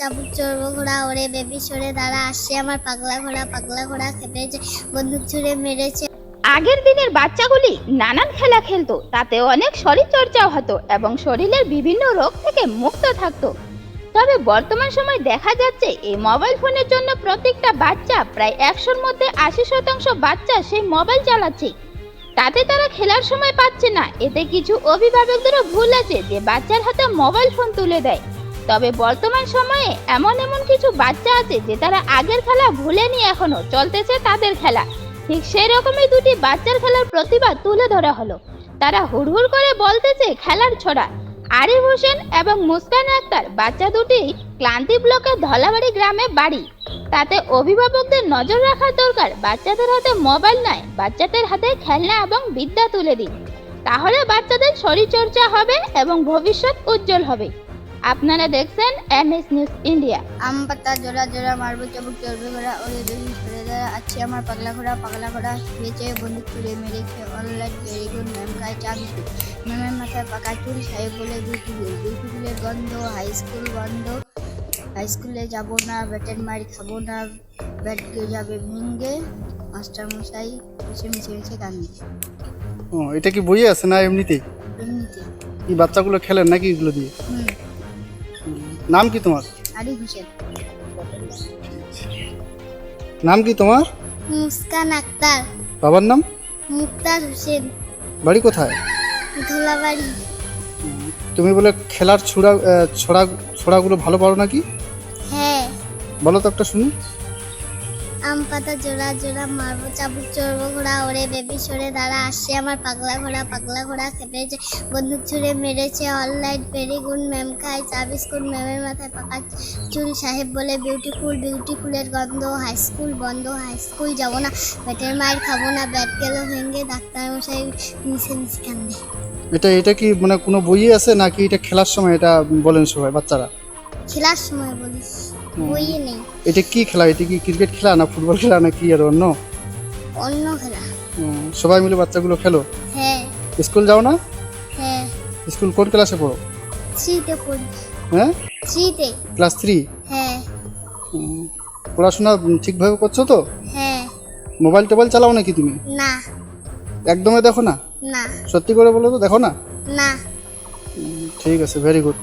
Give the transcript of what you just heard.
চাবুক চড়বো ঘোড়া, ওরে বেবি সরে দাঁড়া, আসছে আমার পাগলা ঘোড়া পাগলা ঘোড়া খেপেছে, বন্দুক ছুঁড়ে মেরেছে। আগের দিনের বাচ্চাগুলি নানান খেলা খেলতো তাতে অনেক শরীর চর্চাও হতো এবং শরীরের বিভিন্ন রোগ থেকে মুক্ত থাকতো। তবে বর্তমান সময় দেখা যাচ্ছে, এই মোবাইল ফোনের জন্য প্রত্যেকটা বাচ্চা প্রায় একশোর মধ্যে আশি শতাংশ বাচ্চা সেই মোবাইল চালাচ্ছে। তাতে তারা খেলার সময় পাচ্ছে না, এতে কিছু অভিভাবকদেরও ভুল আছে যে বাচ্চার হাতে মোবাইল ফোন তুলে দেয়। তবে বর্তমান সময়ে এমন এমন কিছু বাচ্চা আছে যে তারা আগের খেলা ভুলেনি এখনও চলতেছে তাদের খেলা। ঠিক সেই রকমই দুটি বাচ্চার খেলার প্রতিভা তুলে ধরা হলো। তারা হুড়হুড় করে বলতেছে খেলার ছড়া। আরিফ হোসেন এবং মুস্কান আক্তার বাচ্চা দুটি ক্লান্তি ব্লকের ধলাবাড়ি গ্রামে বাড়ি। তাতে অভিভাবকদের নজর রাখা দরকার বাচ্চাদের হাতে মোবাইল নয়, বাচ্চাদের হাতে খেলনা এবং বিদ্যা তুলে দিন। তাহলে বাচ্চাদের শরীরচর্চা হবে এবং ভবিষ্যৎ উজ্জ্বল হবে। আপনারা দেখছেন এমএস নিউজ ইন্ডিয়া। আম পাতা জোড়া জোড়া মারবো চাবুক চড়বে ঘোড়া ওরে বেবি সরে দাঁড়া আছে আমার পাগলা ঘোড়া পাগলা ঘোড়া খেয়েছে বন্দুক ছুঁড়ে মেরেছে। অনলাইন ভেরি গুড ম্যাম খায় চা বিস্কুট। ম্যামের মাথায় পাকা চুল সাহেব বলে বিউটিফুল বিউটিফুলের গন্ধ হাই স্কুল বন্ধ হাই স্কুলে যাব না ব্যাটের মারি খাব না ব্যাট যাবে ভেঙ্গে মাস্টার মশাই মিশে মিশে মিশে কান্দে ও এটা কি বইয়ে আছে না এমনিতেই? এমনিতে এই বাচ্চাগুলো খেলেন নাকি এগুলো দিয়ে? হুম। নাম কি তোমার? আরিফ হোসেন। নাম কি তোমার? মুস্কান আক্তার। বাবার নাম? মুক্তার হোসেন। বাড়ি কোথায়? ধোলাবাড়ি। তুমি বলে খেলার ছোড়া ছোড়া ছড়া ছড়াগুলো ভালো পারো নাকি? হ্যাঁ। বলো তো একটা শুনি। আম পাতা জোড়া জোড়া মারবো চাবুক চড়বো ঘোড়া ওরে বেবি সরে দাঁড়া আসছে আমার পাগলা ঘোড়া পাগলা ঘোড়া খেপেছে বন্দুক ছুঁড়ে মেরেছে অনলাইন ভেরি গুড ম্যাম খায় চা বিস্কুট ম্যামের মাথায় পাকা চুল সাহেব বলে বিউটিফুল বিউটিফুলের গন্ধ হাই স্কুল বন্ধ হাই স্কুল যাব না ব্যাটের মায়ের খাব না ব্যাট গেল ভেঙে ডাক্তার মশাই মিশে মিশে কান্দে। এটা এটা কি মানে কোনো বইয়ে আছে নাকি এটা খেলার সময় এটা বলেন সবাই বাচ্চারা? খেলার সময় বলিস। বইয়ে নেই। এটা কি খেলা? এটা কি ক্রিকেট খেলা না ফুটবল খেলা না কি আর অন্য? অন্য খেলা। সবাই মিলে বাচ্চাগুলো খেলো? হ্যাঁ। স্কুল যাও না? হ্যাঁ। স্কুল কোন ক্লাসে পড়ো? থ্রিতে পড়ি। হ্যাঁ? থ্রিতে। Class three? হ্যাঁ। পড়াশোনা ঠিকভাবে করছ তো? হ্যাঁ। মোবাইল টোবাইল চালাও নাকি তুমি? না। একদমই দেখো না? না। সত্যি করে বলো তো দেখো না? না। ঠিক আছে ভেরি গুড